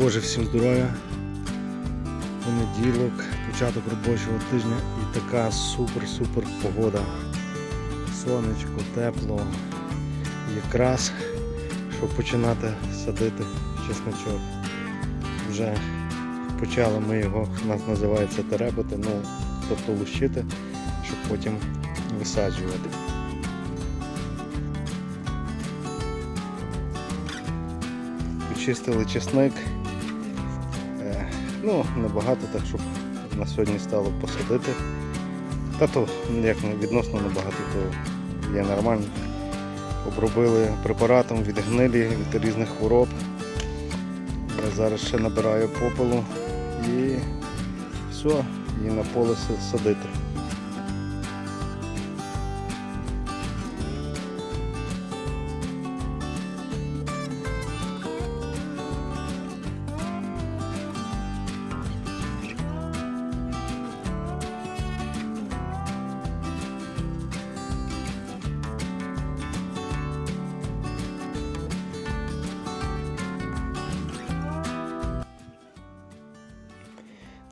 Боже, всім здоров'я. Понеділок, початок робочого тижня і така супер-супер погода. Сонечко, тепло. Якраз, щоб починати садити чесночок. Вже почали ми його, у нас називається теребити, ну, тобто лущити, щоб потім висаджувати. Почистили чесник. Ну, небагато, так щоб на сьогодні стало посадити. Та то як відносно небагато, то є нормально. Обробили препаратом від гнилі, від різних хвороб. Я зараз ще набираю попелу і все, і на поле садити.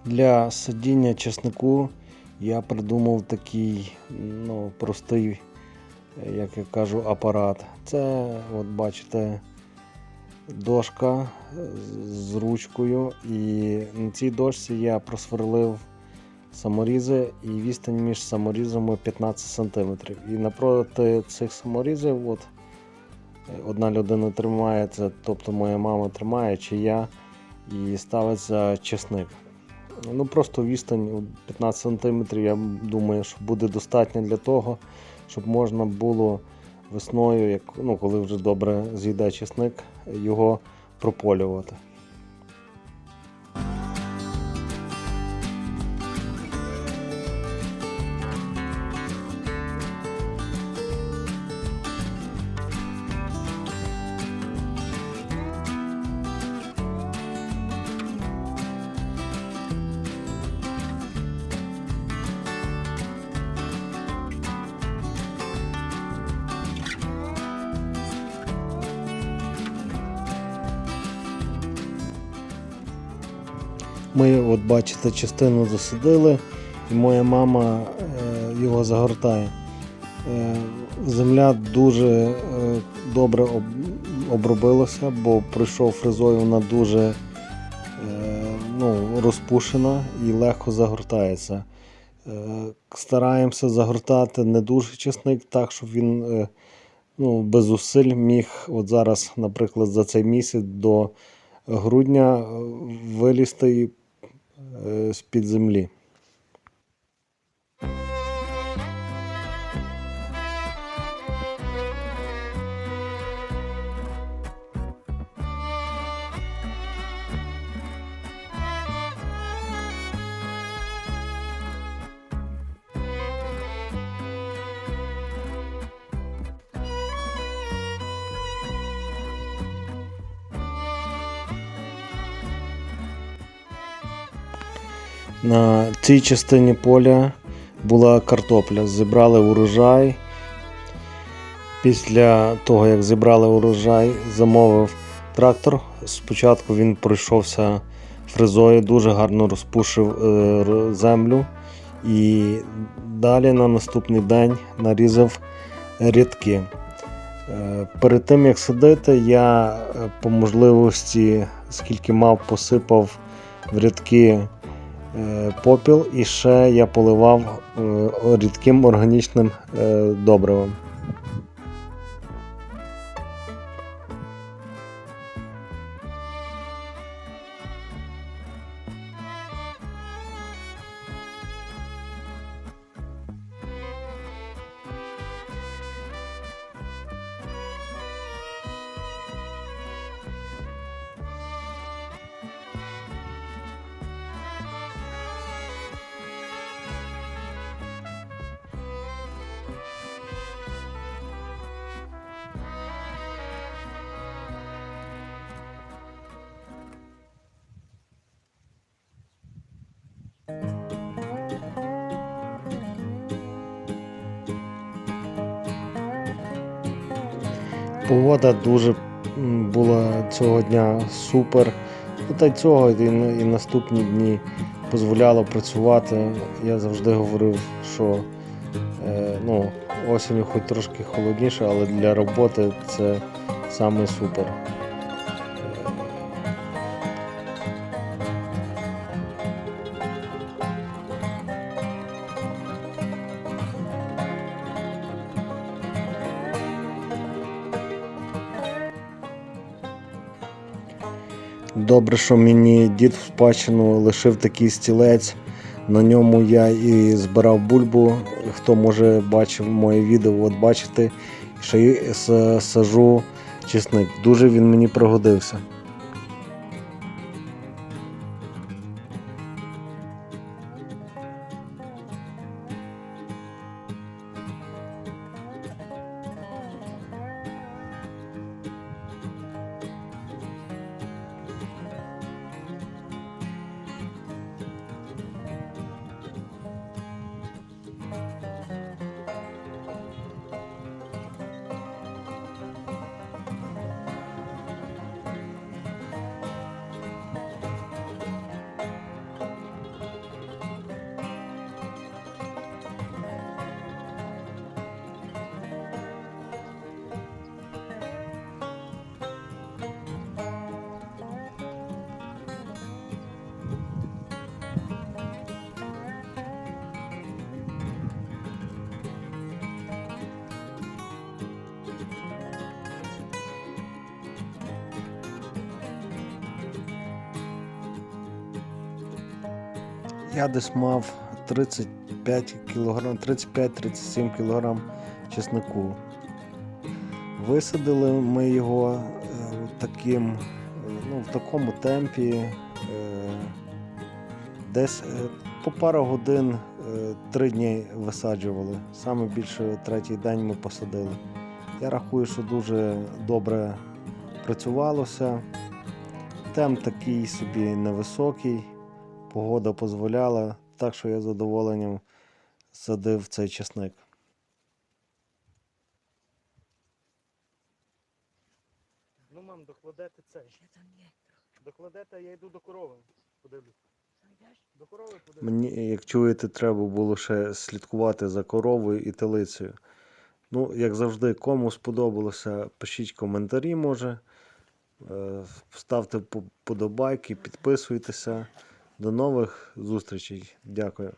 Для садіння чеснику я придумав такий ну, простий, е, як я кажу, апарат. Це, от бачите, дошка з- ручкою, і на цій дошці я просверлив саморізи і відстань між саморізами 15 см. І напроти цих саморізів, от, одна людина тримає це, тобто моя мама тримає, чи я, і ставиться чесник. Ну просто відстань у 15 см, я думаю, що буде достатньо для того, щоб можна було весною, як, ну, коли вже добре з'їде чесник, його прополювати. Ми, от бачите, частину засадили, і моя мама е, його загортає. Е, земля дуже е, добре об, обробилася, бо пройшов фрезою, вона дуже ну, розпушена і легко загортається. Стараємося загортати не дуже чесник, так, щоб він ну, без зусиль міг, от зараз, наприклад, за цей місяць до грудня вилізти е, з-під землі. На цій частині поля була картопля. Зібрали урожай. Після того, як зібрали урожай, замовив трактор. Спочатку він пройшовся фрезою, дуже гарно розпушив е, землю. І далі на наступний день нарізав рядки. Е, Перед тим як садити, я е, по можливості, скільки мав, посипав в рядки попіл і ще я поливав е, рідким органічним е, добривом. Погода дуже була цього дня супер. Ну, та й цього і, наступні дні дозволяло працювати. Я завжди говорив, що е, ну, осінню хоч трошки холодніше, але для роботи це саме супер. Добре, що мені дід в спадщину лишив такий стілець. На ньому я і збирав бульбу. Хто може бачив моє відео, от бачите, що я сажу чесник. Дуже він мені пригодився. Я десь мав 35 кг, 35-37 кг чеснику. Висадили ми його е, таким, е, ну, в такому темпі. е, Десь по пару годин три дні висаджували. Саме більше третій день ми посадили. Я рахую, що дуже добре працювалося. Темп такий собі невисокий погода дозволяла, так що я з задоволенням садив цей часник. Ну, мам, докладете там. Докладете, я йду до корови. Подивлюсь. До корови подивлюсь. Мені, як чуєте, треба було ще слідкувати за коровою і телицею. Ну, як завжди, кому сподобалося, пишіть коментарі, може. Е, Ставте подобайки, підписуйтеся. До нових зустрічей. Дякую.